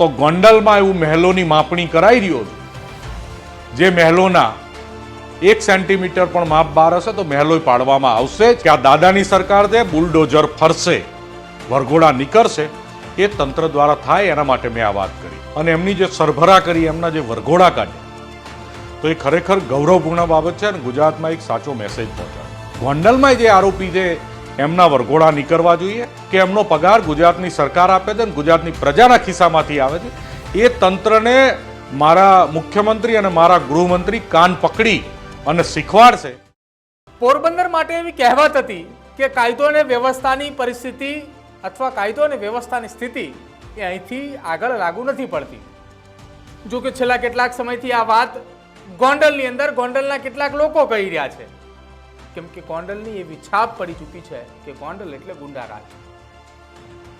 તો ગોંડલમાં એવું મહેલોની માપણી કરાઈ રહ્યો છે. જે મહેલોના એક સેન્ટીમીટર પણ માપ બહાર હશે તો મહેલોય પાડવામાં આવશે કે આ દાદાની સરકાર છે, બુલડોઝર ફરશે, વરઘોડા નીકળશે, એ તંત્ર દ્વારા થાય એના માટે મેં આ વાત કરી. અને એમની જે સરભરા કરી, એમના જે વરઘોડા કાઢ્યા, તો એ ખરેખર ગૌરવપૂર્ણ બાબત છે અને ગુજરાતમાં એક સાચો મેસેજ પહોંચાડે ગોંડલમાં જે આરોપી છે એમના વરઘોડા નીકળવા જોઈએ કે એમનો પગાર ગુજરાતની સરકાર આપે છે અને ગુજરાતની પ્રજાના ખિસ્સામાંથી આવે છે. એ તંત્રને મારા મુખ્યમંત્રી અને મારા ગૃહમંત્રી કાન પકડી અને શીખવાડશે. પોરબંદર માટે એવી કહેવત હતી કે કાયદો અને વ્યવસ્થાની પરિસ્થિતિ અથવા કાયદો અને વ્યવસ્થાની સ્થિતિ એ અહીંથી આગળ લાગુ નથી પડતી. જો કે છેલ્લા કેટલાક સમયથી આ વાત ગોંડલની અંદર ગોંડલના કેટલાક લોકો કહી રહ્યા છે. કેમ કે ગોંડલની એવી છાપ પડી ચૂકી છે કે ગોંડલ એટલે ગુંડા રાજ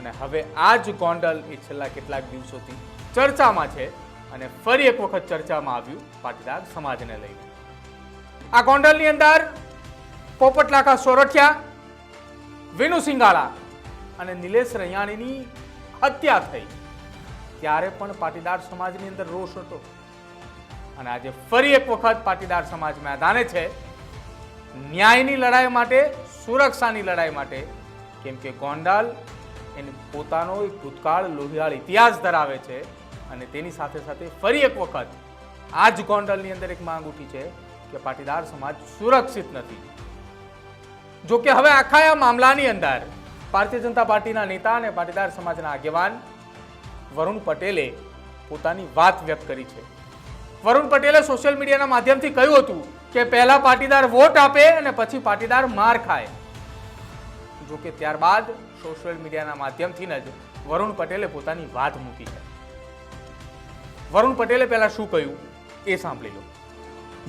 અને હવે આ જ ગોંડલ એ છેલ્લા કેટલાક દિવસોથી ચર્ચામાં છે અને ફરી એક વખત ચર્ચામાં આવ્યું પાટીદાર સમાજને લઈને. આ ગોંડલની અંદર પોપટલાકા સોરઠિયા, વિનુ સિંગાળા અને નિલેશ રૈયાણીની હત્યા થઈ. ત્યારે પણ પાટીદાર સમાજની અંદર રોષ હતો. અને આજે ફરી એક વખત પાટીદાર સમાજ મેદાને છે. ન્યાયની લડાઈ માટે, સુરક્ષાની લડાઈ માટે. કેમ કે ગોંડલ એને પોતાનો એક ભૂતકાળ લોહિયાળ ઇતિહાસ ધરાવે છે અને તેની સાથે સાથે ફરી એક વખત આ જ ગોંડલની અંદર એક માંગ ઉઠી છે કે પાટીદાર સમાજ સુરક્ષિત નથી. જો કે હવે આખા આ મામલાની અંદર ભારતીય જનતા પાર્ટીના નેતા અને પાટીદાર સમાજના આગેવાન વરુણ પટેલે પોતાની વાત વ્યક્ત કરી છે. વરુણ પટેલે સોશિયલ મીડિયાના માધ્યમથી કહ્યું હતું કે પહેલા પાટીદાર વોટ આપે અને પછી પાટીદાર માર ખાય. જો કે ત્યારબાદ સોશિયલ મીડિયાના માધ્યમથી જ વરુણ પટેલે પોતાની વાત મૂકી છે. વરુણ પટેલે પહેલા શું કહ્યું? એ સાંભળી લો.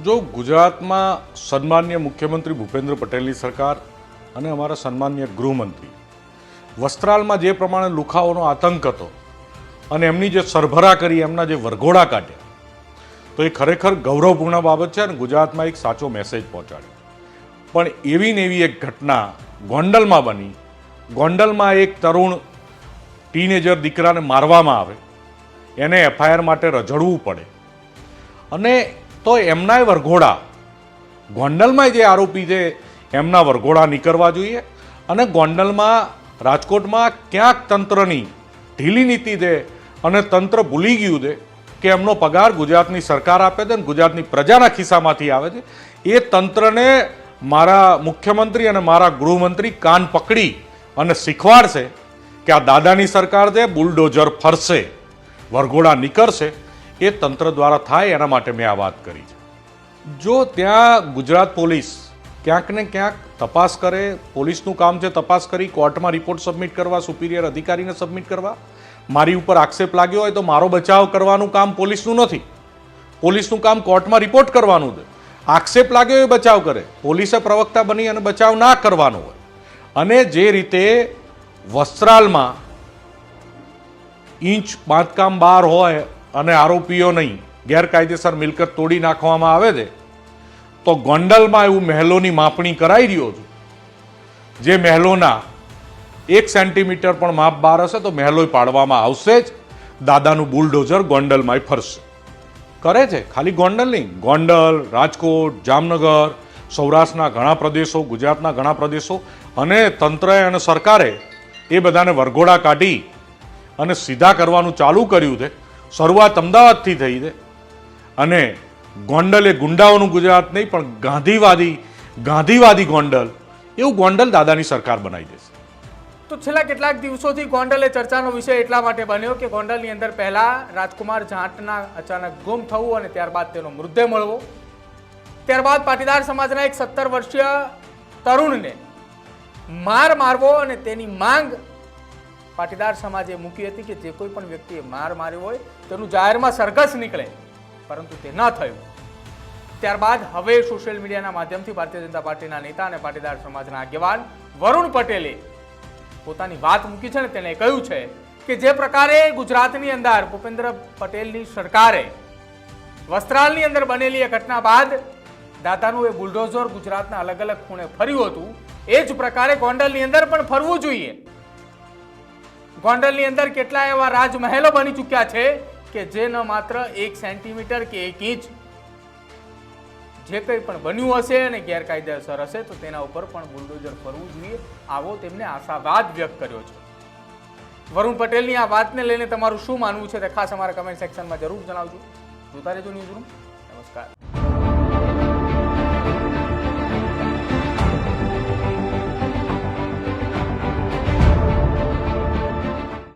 જો ગુજરાતમાં સન્માન્ય મુખ્યમંત્રી ભૂપેન્દ્ર પટેલની સરકાર અને અમારા સન્માન્ય ગૃહમંત્રી વસ્ત્રાલમાં જે પ્રમાણે લુખાઓનો આતંક હતો અને એમની જે સરભરા કરી, એમના જે વરઘોડા કાઢ્યા તો એ ખરેખર ગૌરવપૂર્ણ બાબત છે અને ગુજરાતમાં એક સાચો મેસેજ પહોંચાડ્યો. પણ એવી ને એવી એક ઘટના ગોંડલમાં બની. ગોંડલમાં એક તરુણ ટીનેજર દીકરાને મારવામાં આવે. એને એફઆઈઆર માટે રજડવું પડે. અને તો એમનાય વરઘોડા, ગોંડલમાં જે આરોપી છે, એમના વરઘોડા નીકળવા જોઈએ. અને ગોંડલમાં રાજકોટમાં ક્યાંક તંત્રની ઢીલી નીતિ દે અને તંત્ર ભૂલી ગયું છે કે એમનો પગાર ગુજરાતની સરકાર આપે છે અને ગુજરાતની પ્રજાના ખિસ્સામાંથી આવે છે. એ તંત્રને મારા મુખ્યમંત્રી અને મારા ગૃહમંત્રી કાન પકડી અને શીખવાડશે કે આ દાદાની સરકાર છે, બુલડોઝર ફરશે, વરઘોડા નીકળશે, એ તંત્ર દ્વારા થાય એના માટે મેં આ વાત કરી છે. જો ત્યાં ગુજરાત પોલીસ ક્યાંક ને ક્યાંક તપાસ કરે, પોલીસનું કામ છે તપાસ કરી, કોર્ટમાં રિપોર્ટ સબમિટ કરવા, સુપિરિયર અધિકારીને સબમિટ કરવા મારી ઉપર આક્ષેપ લાગ્યો હોય તો મારો બચાવ કરવાનું કામ પોલીસનું નથી. પોલીસનું કામ કોર્ટમાં રિપોર્ટ કરવાનું છે. આક્ષેપ લાગ્યો એ બચાવ કરે. પોલીસે પ્રવક્તા બની અને બચાવ ના કરવાનો હોય. અને જે રીતે વસ્ત્રાલમાં ઇંચ બાંધકામ બહાર હોય અને આરોપીઓ નહીં, ગેરકાયદેસર મિલકત તોડી નાખવામાં આવે છે, તો ગોંડલમાં એવું મહેલોની માપણી કરાઈ રહ્યો છું. જે મહેલોના એક સેન્ટીમીટર પણ માપ બહાર હશે તો મહેલોય પાડવામાં આવશે જ. દાદાનું બુલડોઝર ગોંડલમાંય ફરશે. કરે છે, ખાલી ગોંડલ નહીં, ગોંડલ, રાજકોટ, જામનગર, સૌરાષ્ટ્રના ઘણા પ્રદેશો, ગુજરાતના ઘણા પ્રદેશો અને તંત્રએ અને સરકારે એ બધાને વરઘોડા કાઢી અને સીધા કરવાનું ચાલુ કર્યું છે. શરૂઆત અમદાવાદથી થઈ છે. અને ગોંડલ એ ગુંડાઓનું ગુજરાત નહીં, પણ ગાંધીવાદી ગાંધીવાદી ગોંડલ, એવું ગોંડલ દાદાની સરકાર બનાવી દેશે. તો છેલ્લા કેટલાક દિવસોથી ગોંડલ એ ચર્ચાનો વિષય એટલા માટે બન્યો કે ગોંડલની અંદર પહેલા રાજકુમાર જાટના અચાનક ગુમ થવું અને ત્યારબાદ તેનો મૃતદેહ મળવો. ત્યારબાદ પાટીદાર સમાજના એક સત્તર વર્ષીય તરુણને માર મારવો અને તેની માંગ પાટીદાર સમાજે મૂકી હતી કે જે કોઈ પણ વ્યક્તિએ માર માર્યો હોય તેનું જાહેરમાં સરઘસ નીકળે, પરંતુ તે ન થયું. ત્યારબાદ હવે સોશિયલ મીડિયાના માધ્યમથી ભારતીય જનતા પાર્ટીના નેતા અને પાટીદાર સમાજના આગેવાન વરુણ પટેલે પોતાની વાત મૂકી છે ને તેણે કહ્યું છે કે જે પ્રકારે ગુજરાતની અંદર ભૂપેન્દ્ર પટેલની સરકારે વસ્ત્રાલની અંદર બનેલી એ ઘટના બાદ દાદાનું એ બુલડોઝર ગુજરાતના અલગ અલગ ખૂણે ફર્યું હતું, એ જ પ્રકારે ગોંડલની અંદર પણ ફરવું જોઈએ. ગોંડલની અંદર કેટલા એવા રાજમહેલો બની ચૂક્યા છે કે જે ન માત્ર એક સેન્ટીમીટર કે એક ઇંચ જે કંઈ પણ બન્યું હશે અને ગેરકાયદેસર હશે, તો તેના ઉપર પણ બુલડોઝર ફરવું જોઈએ. આવો તેમને આશાવાદ વ્યક્ત કર્યો છે. વરુણ પટેલની આ વાતને લઈને તમારું શું માનવું છે તે ખાસ અમારા કમેન્ટ સેક્શનમાં જરૂર જણાવજો. જોતા રહેજો ન્યૂઝ રૂમ નમસ્કાર.